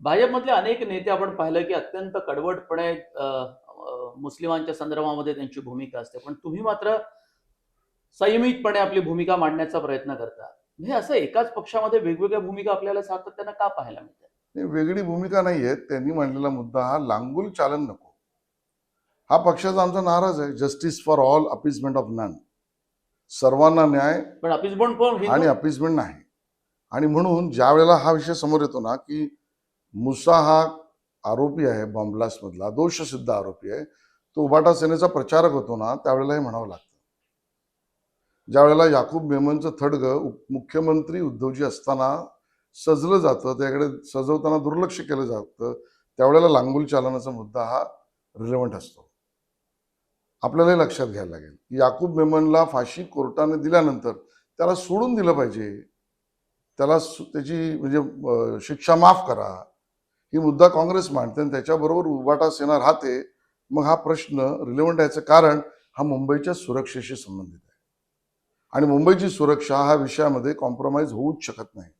भाजपमधले अनेक नेते आपण पाहिलं की अत्यंत कडवटपणे मुस्लिमांच्या संदर्भामध्ये त्यांची भूमिका असते. पण तुम्ही मात्र संयमितपणे आपली भूमिका मांडण्याचा प्रयत्न करता. म्हणजे असं एकाच पक्षामध्ये वेगवेगळ्या भूमिका आपल्याला सातत्यानं का पाहायला मिळतात? नाही, वेगळी भूमिका नाही आहे त्यांनी मांडलेला मुद्दा हा लांगुल चालन नको. हा पक्षाचा आमचा नाराज आहे. Justice for all appeasement of none सर्वांना न्याय पण पण आणि अपिसमेंट नाही. आणि म्हणून ज्या वेळेला हा विषय समोर येतो ना की मुसा हा आरोपी आहे बॉम्बलास्ट मधला. दोषसिद्ध आरोपी आहे. तो उबाटा सेनेचा प्रचारक होतो ना त्यावेळेला हे म्हणावं लागतं. ज्यावेळेला याकूब मेमनचं थडगं मुख्यमंत्री उद्धवजी असताना सजलं जातं त्याकडे सजवताना दुर्लक्ष केलं जातं त्यावेळेला लांगुल चालनाचा मुद्दा हा रिलेव्हंट असतो. आपल्याला हे लक्षात घ्यायला लागेल. याकूब मेमनला फाशी कोर्टाने दिल्यानंतर त्याला सोडून दिलं पाहिजे. त्याला त्याची म्हणजे शिक्षा माफ करा. ही मुद्दा काँग्रेस मांडते आणि त्याच्याबरोबर उबाटा सेना राहते मग हा प्रश्न रिलेव्हंट याचं कारण हा मुंबईच्या सुरक्षेशी संबंधित आहे. आणि मुंबईची सुरक्षा हा विषयामध्ये कॉम्प्रोमाइज होऊच शकत नाही.